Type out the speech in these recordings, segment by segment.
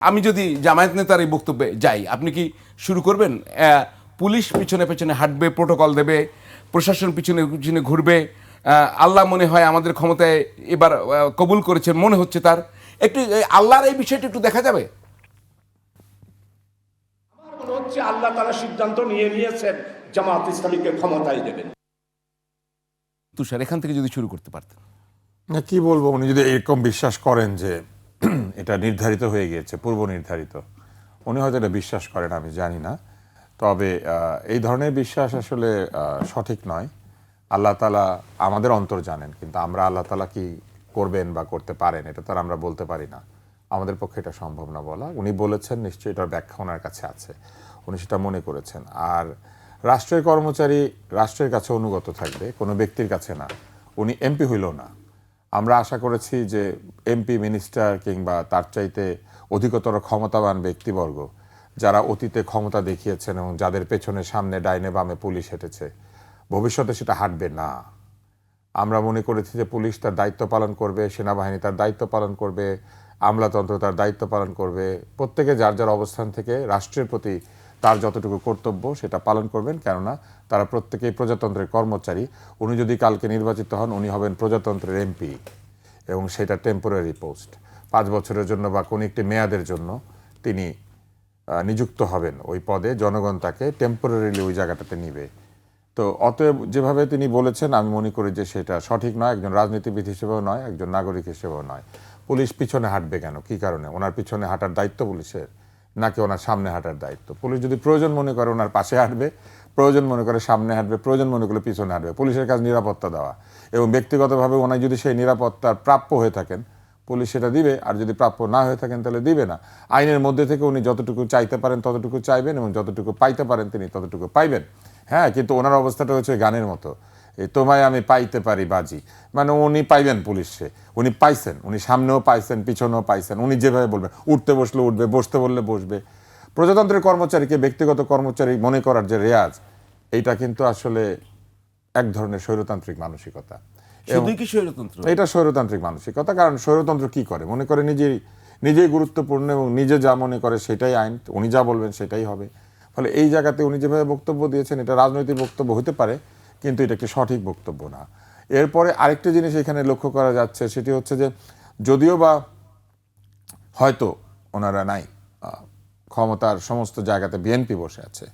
আমি যদি জামায়াত নেতার এই বক্তব্যে যাই আপনি কি শুরু করবেন? পুলিশ পিছনে পেছনে হাঁটবে প্রোটোকল দেবে প্রশাসন পিছনে পিছনে ঘুরবে আল্লাহ মনে হয় আমাদের ক্ষমতায় এবার কবুল করেছেন মনে হচ্ছে তার। একটু আল্লাহর এই বিষয়টা একটু দেখা যাবে? আমার মনে হচ্ছে আল্লাহ তারা সিদ্ধান্ত নিয়ে নিয়েছেন জামাত ইসলামীকে ক্ষমতায় দেবেন। তুষার এখান থেকে যদি শুরু করতে পারতেন। না কি বলব উনি যদি এরকম বিশ্বাস করেন যে এটা নির্ধারিত হয়ে গিয়েছে, পূর্ব নির্ধারিত। উনি হয়তো এটা বিশ্বাস করেন, আমি জানি না। তবে এই ধরনের বিশ্বাস আসলে সঠিক নয়। আল্লাহ তালা আমাদের অন্তর জানেন, কিন্তু আমরা আল্লাহ তালা কি করবেন বা করতে পারেন, এটা তো আমরা বলতে পারি না। আমাদের পক্ষে এটা সম্ভব না বলা। উনি বলেছেন, নিশ্চয়ই এটার ব্যাখ্যা ওনার কাছে আছে। উনি সেটা মনে করেছেন। আর রাষ্ট্রের কর্মচারী রাষ্ট্রের কাছে অনুগত থাকবে, কোনো ব্যক্তির কাছে না। উনি এমপি হইল না। আমরা আশা করেছি যে এমপি মিনিস্টার কিংবা তার চাইতে অধিকতর ক্ষমতাবান ব্যক্তিবর্গ যারা অতীতে ক্ষমতা দেখিয়েছেন এবং যাদের পেছনে সামনে ডাইনে বামে পুলিশ হেঁটেছে, ভবিষ্যতে সেটা হাঁটবে না। আমরা মনে করেছি যে পুলিশ তার দায়িত্ব পালন করবে, সেনাবাহিনী তার দায়িত্ব পালন করবে, আমলাতন্ত্র তার দায়িত্ব পালন করবে। প্রত্যেকে যার যার অবস্থান থেকে রাষ্ট্রের প্রতি তার যতটুকু কর্তব্য সেটা পালন করবেন, কেননা তারা প্রত্যেকেই প্রজাতন্ত্রের কর্মচারী। উনি যদি কালকে নির্বাচিত হন, উনি হবেন প্রজাতন্ত্রের এমপি এবং সেটা টেম্পোরারি পোস্ট পাঁচ বছরের জন্য বা কোনো একটি মেয়াদের জন্য তিনি নিযুক্ত হবেন ওই পদে। জনগণ তাকে টেম্পোরারিলি ওই জায়গাটাতে নিবে। তো অতএব যেভাবে তিনি বলেছেন, আমি মনে করি যে সেটা সঠিক নয়। একজন রাজনীতিবিদ হিসেবেও নয়, একজন নাগরিক হিসেবেও নয়। পুলিশ পিছনে হাঁটবে কেন? কি কারণে? ওনার পিছনে হাঁটার দায়িত্ব পুলিশের। নাকি ওনার সামনে হাঁটার দায়িত্ব। পুলিশ যদি প্রয়োজন মনে করে ওনার পাশে হাঁটবে, প্রয়োজন মনে করে সামনে হাঁটবে, প্রয়োজন মনে করে পিছনে হাঁটবে। পুলিশের কাজ নিরাপত্তা দেওয়া। এবং ব্যক্তিগতভাবে ওনার যদি সেই নিরাপত্তার প্রাপ্য হয়ে থাকেন, পুলিশ সেটা দিবে। আর যদি প্রাপ্য না হয়ে থাকেন, তাহলে দিবে না। আইনের মধ্যে থেকে উনি যতটুকু চাইতে পারেন, ততটুকু চাইবেন এবং যতটুকু পাইতে পারেন, তিনি ততটুকু পাইবেন। হ্যাঁ কিন্তু ওনার অবস্থাটা হচ্ছে গানের মতো। তোমায় আমি পাইতে পারি বাজি। মানে উনি পাইবেন পুলিশে। উনি পাইছেন উনি সামনেও পাইছেন পিছনেও পাইছেন উনি যেভাবে বলবেন উঠতে বসলে উঠবে বসতে বললে বসবে। প্রজাতন্ত্রের কর্মচারীকে ব্যক্তিগত কর্মচারী মনে করার যে রেয়াজ এইটা কিন্তু আসলে এক ধরনের স্বৈরতান্ত্রিক মানসিকতা। এটা স্বৈরতান্ত্রিক মানসিকতা কারণ স্বৈরতন্ত্র কি করে? মনে করে নিজেই নিজেই গুরুত্বপূর্ণ এবং নিজে যা মনে করে সেটাই আইন উনি যা বলবেন সেটাই হবে। ফলে এই জায়গাতে উনি যেভাবে বক্তব্য দিয়েছেন এটা রাজনৈতিক বক্তব্য হতে পারে কিন্তু এটা একটি সঠিক বক্তব্য না। এরপরে আরেকটি জিনিস এখানে লক্ষ্য করা যাচ্ছে, সেটি হচ্ছে যে যদিও বা হয়তো ওনারা নাই ক্ষমতার সমস্ত জায়গাতে বিএনপি বসে আছে,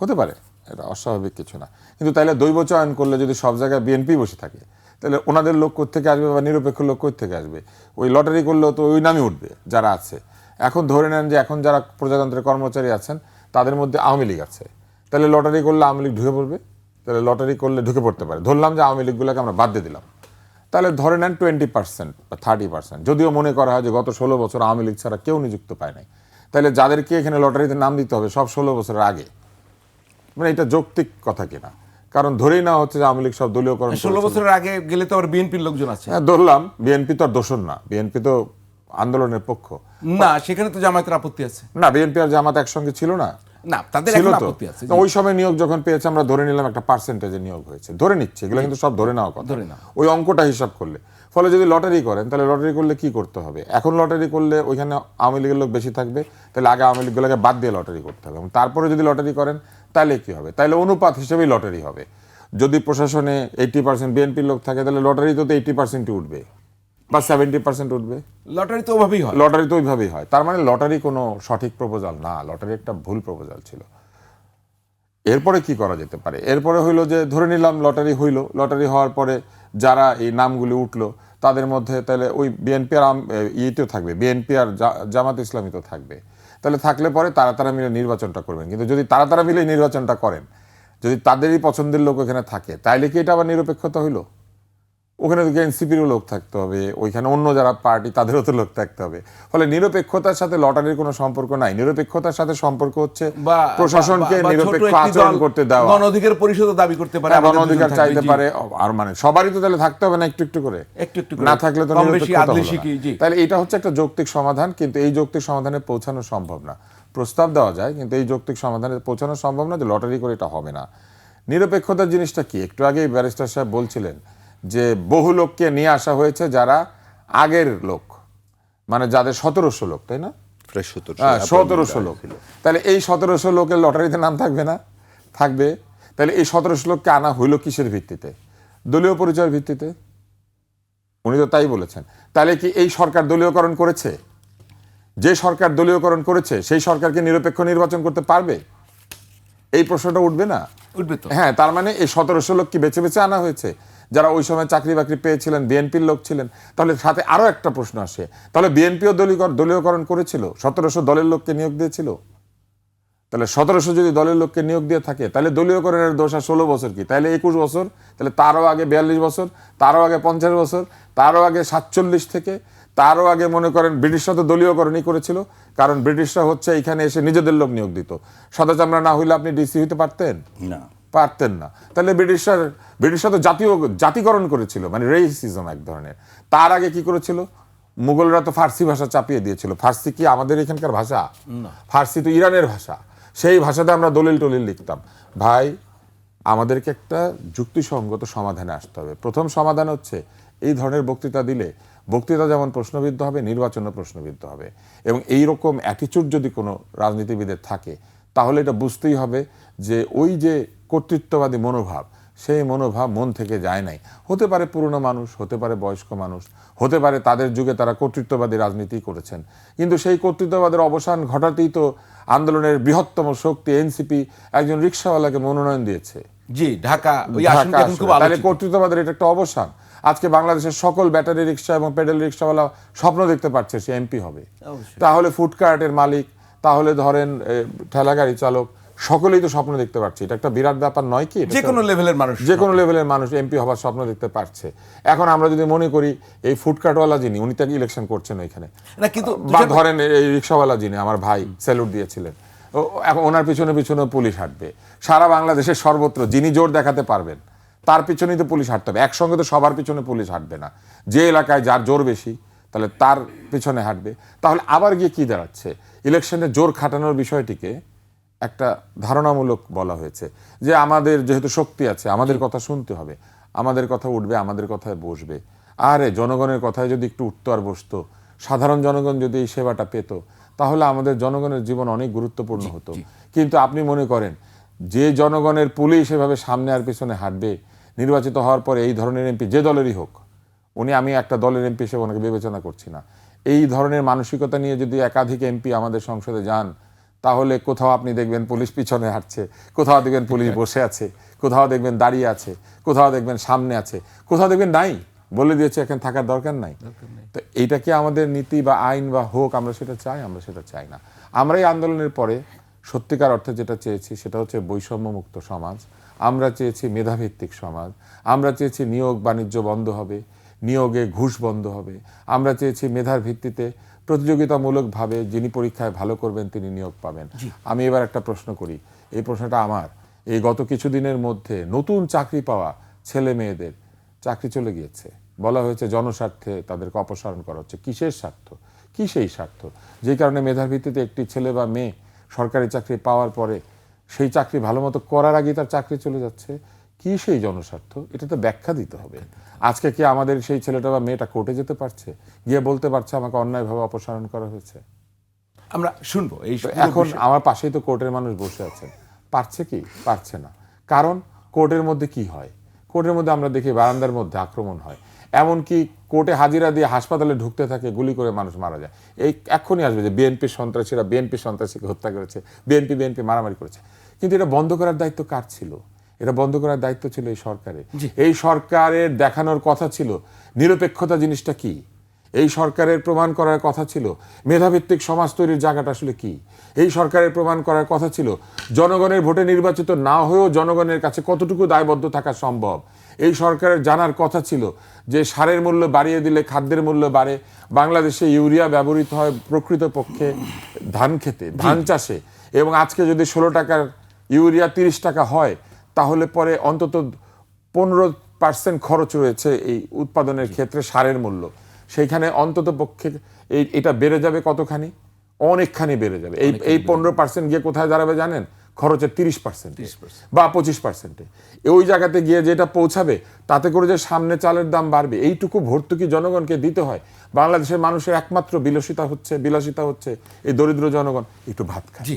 হতে পারে, এটা অস্বাভাবিক কিছু না। কিন্তু তাইলে দৈব চয়ন করলে যদি সব জায়গায় বিএনপি বসে থাকে তাহলে ওনাদের লোক থেকে আসবে বা নিরপেক্ষ লোক থেকে আসবে? ওই লটারি করলেও তো ওই নামই উঠবে যারা আছে। এখন ধরে নেন যে এখন যারা প্রজাতন্ত্রের কর্মচারী আছেন, তাদের মধ্যে আওয়ামী লীগ আছে। তাহলে লটারি করলে আওয়ামী লীগ ঢুকে পড়বে? তাহলে লটারি করলে ঢুকে পড়তে পারে। ধরলাম যে আওয়ামী লীগগুলোকে আমরা বাদ দিয়ে দিলাম। তাহলে ধরে নেন টোয়েন্টি পার্সেন্ট বা থার্টি পার্সেন্ট যদিও মনে করা হয় যে গত ষোলো বছর আওয়ামী লীগ ছাড়া কেউ নিযুক্ত পায় নাই। তাহলে যাদেরকে এখানে লটারিতে নাম দিতে হবে সব ষোলো বছরের আগে মানে এটা যৌক্তিক কথা কিনা? কারণ ধরেই না হচ্ছে যে আওয়ামী লীগ সব দলীয়করণ ষোলো বছরের আগে গেলে তো আবার বিএনপির লোকজন আছে। হ্যাঁ ধরলাম বিএনপি তো আর দোষণ না। বিএনপি তো আন্দোলনের পক্ষ। না সেখানে তো জামায়াতের আপত্তি আছে। না বিএনপি আর জামাত একসঙ্গে ছিল না। না তাদের এখন আপত্তি আছে ওই সময় নিয়োগ যখন পেয়েছে আমরা ধরে নিলাম একটা পার্সেন্টেজে নিয়োগ হয়েছে। ধরে নিচ্ছে এগুলো কিন্তু সব ধরে নেওয়া কথা। ধরে। ওই অঙ্কটা হিসাব করলে। ফলে যদি লটারি করেন তাহলে লটারি করলে কি করতে হবে? এখন লটারি করলে ওইখানে আওয়ামী লীগের লোক বেশি থাকবে তাহলে আগে আওয়ামী লীগগুলোকে বাদ দিয়ে লটারি করতে হবে। এবং তারপরে যদি লটারি করেন তাহলে কি হবে? তাহলে অনুপাত হিসেবেই লটারি হবে। যদি প্রশাসনে এইটি পার্সেন্ট বিএনপির লোক থাকে তাহলে লটারিতে তো এইটি পার্সেন্টই উঠবে। বা সেভেন্টি পার্সেন্ট উঠবে। লটারি তো ওভাবেই হয়। লটারি তো ওইভাবেই হয়। তার মানে লটারি কোনো সঠিক প্রপোজাল না। লটারি একটা ভুল প্রপোজাল ছিল। এরপরে কি করা যেতে পারে? এরপরে হইল যে ধরে নিলাম লটারি হইল। লটারি হওয়ার পরে যারা এই নামগুলি উঠল তাদের মধ্যে তাহলে ওই বিএনপি আর আম- ইয়েতেও থাকবে। বিএনপি আর জামাত ইসলামী তো থাকবে। তাহলে থাকলে পরে তারা তারা মিলে নির্বাচনটা করবেন। কিন্তু যদি তারা তারা মিলে নির্বাচনটা করেন যদি তাদেরই পছন্দের লোক ওখানে থাকে তাইলে কি এটা আবার নিরপেক্ষতা হইল? ওখানে তো এনসিপিরও লোক থাকতে হবে ওইখানে অন্য যারা পার্টি তাদেরও তো লোক থাকতে হবে। ফলে নিরপেক্ষতার সাথে লটারির কোনো সম্পর্ক নাই। নিরপেক্ষতার সাথে সম্পর্ক হচ্ছে বা প্রশাসনকে নিরপেক্ষ আচরণ করতে দেওয়া। গণ অধিকার পরিষদ দাবি করতে পারে হ্যাঁ, গণ অধিকার চাইতে পারে আর মানে সবারই তো তাহলে থাকতে হবে না একটু একটু করে? একটু একটু না থাকলে তো। তাহলে এটা হচ্ছে একটা যৌক্তিক সমাধান কিন্তু এই যৌক্তিক সমাধানে পৌঁছানো সম্ভব না। প্রস্তাব দেওয়া যায় কিন্তু এই যৌক্তিক সমাধানে পৌঁছানো সম্ভব না যে লটারি করে এটা হবে না। নিরপেক্ষতার জিনিসটা কি? একটু আগেই ব্যারিস্টার সাহেব বলছিলেন যে বহু লোককে নিয়ে আসা হয়েছে যারা আগের লোক মানে যাদের সতেরোশো লোক তাই না? সতেরোশো হ্যাঁ লোক। তাহলে এই সতেরোশো লোকের লটারিতে নাম থাকবে না? থাকবে। তাহলে এই সতেরোশো লোককে আনা হইল কিসের ভিত্তিতে? দলীয় পরিচয়ের ভিত্তিতে? উনি তো তাই বলেছেন। তাহলে কি এই সরকার দলীয়করণ করেছে? যে সরকার দলীয়করণ করেছে সেই সরকারকে নিরপেক্ষ নির্বাচন করতে পারবে? এই প্রশ্নটা উঠবে না? উঠবে তো। হ্যাঁ তার মানে এই সতেরোশো লোক কি বেছে বেছে আনা হয়েছে। যারা ওই সময় চাকরি বাকরি পেয়েছিলেন বিএনপির লোক ছিলেন তাহলে সাথে আরও একটা প্রশ্ন আসে। তাহলে বিএনপিও দলীয় দলীয়করণ করেছিল? সতেরোশো দলের লোককে নিয়োগ দিয়েছিল? তাহলে সতেরোশো যদি দলের লোককে নিয়োগ দিয়ে থাকে তাহলে দলীয়করণের দোষ আর ষোলো বছর কি? তাহলে একুশ বছর তাহলে তারও আগে বিয়াল্লিশ বছর তারও আগে পঞ্চাশ বছর তারও আগে সাতচল্লিশ থেকে তারও আগে মনে করেন ব্রিটিশরা তো দলীয়করণই করেছিল কারণ ব্রিটিশরা হচ্ছে এখানে এসে নিজেদের লোক নিয়োগ দিত। সাদা চামড়া না হইলে আপনি ডিসি হইতে পারতেন? না। পারতেন না। তাহলে ব্রিটিশরা ব্রিটিশরা তো জাতীয় জাতিকরণ করেছিল মানে রেসিজম এক ধরনের। তার আগে কি করেছিল? মুঘলরা তো ফার্সি ভাষা চাপিয়ে দিয়েছিল। ফার্সি কি আমাদের এখানকার ভাষা? ফার্সি তো ইরানের ভাষা। সেই ভাষাতে আমরা দলিল টলিল লিখতাম। ভাই, আমাদেরকে একটা যুক্তিসঙ্গত সমাধানে আসতে হবে। প্রথম সমাধান হচ্ছে এই ধরনের বক্তৃতা দিলে বক্তৃতা যেমন প্রশ্নবিদ্ধ হবে, নির্বাচনও প্রশ্নবিদ্ধ হবে। এবং এই রকম অ্যাটিচিউড যদি কোনো রাজনীতিবিদের থাকে, তাহলে এটা বুঝতেই হবে যে ওই যে কর্তৃত্ববাদী মনোভাব সেই মনোভাব মন থেকে যায় নাই। হতে পারে পুরনো মানুষ হতে পারে বয়স্ক মানুষ হতে পারে তাদের যুগে তারা কর্তৃত্ববাদী রাজনীতি করেছেন। কিন্তু সেই কর্তৃত্ববাদের অবসান ঘটাতেই তো আন্দোলনের বৃহত্তম শক্তি এনসিপি একজন রিক্সাওয়ালাকে মনোনয়ন দিয়েছে। জি ঢাকা। তাহলে কর্তৃত্ববাদের এটা একটা অবসান। আজকে বাংলাদেশের সকল ব্যাটারি রিক্সা এবং পেডেল রিক্সাওয়ালা স্বপ্ন দেখতে পারছে সে এমপি হবে। তাহলে ফুডকার্টের মালিক তাহলে ধরেন এ, ঠেলা গাড়ি চালক সকলেই তো স্বপ্ন দেখতে পাচ্ছে এটা একটা বিরাট ব্যাপার নয় কি? যে কোনো লেভেলের মানুষ যে কোনো লেভেলের মানুষ এমপি হবার স্বপ্ন দেখতে পারছে। এখন আমরা যদি মনে করি এই ফুডকার্টওয়ালা যিনি উনি তাকে ইলেকশন করছেন ওইখানে। না কিন্তু বা ধরেন এই রিক্সাওয়ালা যিনি আমার ভাই স্যালুট দিয়েছিলেন। ও এখন ওনার পিছনে পিছনে পুলিশ হাঁটবে। সারা বাংলাদেশের সর্বত্র যিনি জোর দেখাতে পারবেন তার পিছনেই তো পুলিশ হাঁটতে হবে। একসঙ্গে তো সবার পিছনে পুলিশ হাঁটবে না। যে এলাকায় যার জোর বেশি তাহলে তার পিছনে হাঁটবে। তাহলে আবার গিয়ে কি দাঁড়াচ্ছে? ইলেকশনে জোর খাটানোর বিষয়টিকে একটা ধারণামূলক বলা হয়েছে যে আমাদের যেহেতু শক্তি আছে আমাদের কথা শুনতে হবে আমাদের কথা উঠবে আমাদের কথায় বসবে। আরে জনগণের কথায় যদি একটু উঠতো আর বসতো সাধারণ জনগণ যদি এই সেবাটা পেত তাহলে আমাদের জনগণের জীবন অনেক গুরুত্বপূর্ণ হতো। কিন্তু আপনি মনে করেন যে জনগণের পুলিশ এভাবে সামনে আর পিছনে হাঁটবে নির্বাচিত হওয়ার পরে এই ধরনের এমপি যে দলেরই হোক উনি আমি একটা দলের এমপি হিসেবে ওনাকে বিবেচনা করছি না। এই ধরনের মানসিকতা নিয়ে যদি একাধিক এমপি আমাদের সংসদে যান তাহলে কোথাও আপনি দেখবেন পুলিশ পিছনে হাঁটছে কোথাও দেখবেন পুলিশ বসে আছে কোথাও দেখবেন দাঁড়িয়ে আছে কোথাও দেখবেন সামনে আছে কোথাও দেখবেন নাই। বলে দিয়েছে এখানে থাকার দরকার নাই। তো এইটা কি আমাদের নীতি বা আইন বা হোক আমরা সেটা চাই আমরা সেটা চাই না। আমরা এই আন্দোলনের পরে সত্যিকার অর্থে যেটা চেয়েছি সেটা হচ্ছে বৈষম্যমুক্ত সমাজ। আমরা চেয়েছি মেধাভিত্তিক সমাজ। আমরা চেয়েছি নিয়োগ বাণিজ্য বন্ধ হবে। নিয়োগে ঘুষ বন্ধ হবে। আমরা চেয়েছি মেধার ভিত্তিতে প্রতিযোগিতামূলকভাবে যিনি পরীক্ষায় ভালো করবেন তিনি নিয়োগ পাবেন। আমি এবার একটা প্রশ্ন করি। এই প্রশ্নটা আমার। এই গত কিছুদিনের মধ্যে নতুন চাকরি পাওয়া ছেলে মেয়েদের চাকরি চলে গিয়েছে। বলা হয়েছে জনস্বার্থে তাদেরকে অপসারণ করা হচ্ছে। কিসের স্বার্থ? কি সেই স্বার্থ? যে কারণে মেধার ভিত্তিতে একটি ছেলে বা মেয়ে সরকারি চাকরি পাওয়ার পরে সেই চাকরি ভালো মতো করার আগে তার চাকরি চলে যাচ্ছে। কি সেই জনস্বার্থ? এটা তো ব্যাখ্যা দিতে হবে। আজকে কি আমাদের সেই ছেলেটা বা মেয়েটা কোর্টে যেতে পারছে? গিয়ে বলতে পারছে আমাকে অন্যায়ভাবে অপসারণ করা হয়েছে। আমরা শুনব এই এখন আমার পাশেই তো কোর্টের মানুষ বসে আছেন। পারছে কি? পারছে না। কারণ কোর্টের মধ্যে কি হয়? কোর্টের মধ্যে আমরা দেখি বারান্দার মধ্যে আক্রমণ হয়। এমনকি কোর্টে হাজিরা দিয়ে হাসপাতালে ঢুকতে থাকে গুলি করে মানুষ মারা যায়। এই এক্ষুনি আসবে যে বিএনপির সন্ত্রাসীরা বিএনপি সন্ত্রাসীকে হত্যা করেছে বিএনপি বিএনপি মারামারি করেছে। কিন্তু এটা বন্ধ করার দায়িত্ব কার ছিল? এটা বন্ধ করার দায়িত্ব ছিল এই সরকারের। এই সরকারের দেখানোর কথা ছিল নিরপেক্ষতা জিনিসটা কি? এই সরকারের প্রমাণ করার কথা ছিল মেধাভিত্তিক সমাজ তৈরির জায়গাটা আসলে কি? এই সরকারের প্রমাণ করার কথা ছিল জনগণের ভোটে নির্বাচিত না হয়েও জনগণের কাছে কতটুকু দায়বদ্ধ থাকা সম্ভব? এই সরকারের জানার কথা ছিল যে সারের মূল্য বাড়িয়ে দিলে খাদ্যের মূল্য বাড়ে বাংলাদেশে ইউরিয়া ব্যবহৃত হয় প্রকৃতপক্ষে ধান খেতে ধান চাষে এবং আজকে যদি ষোলো টাকার ইউরিয়া তিরিশ টাকা হয় তাহলে পরে অন্তত পনেরো পার্সেন্ট খরচ রয়েছে এই উৎপাদনের ক্ষেত্রে সারের মূল্য। সেইখানে অন্তত পক্ষে এই এটা বেড়ে যাবে কতখানি? অনেকখানি বেড়ে যাবে। এই এই পনেরো পার্সেন্ট গিয়ে কোথায় দাঁড়াবে জানেন? খরচের তিরিশ পার্সেন্ট বা পঁচিশ পার্সেন্টে ওই জায়গাতে গিয়ে যেটা পৌঁছাবে তাতে করে যে সামনে চালের দাম বাড়বে এইটুকু ভর্তুকি জনগণকে দিতে হয়। বাংলাদেশের মানুষের একমাত্র বিলসিতা হচ্ছে বিলাসিতা হচ্ছে এই দরিদ্র জনগণ। একটু ভাত খায় জি।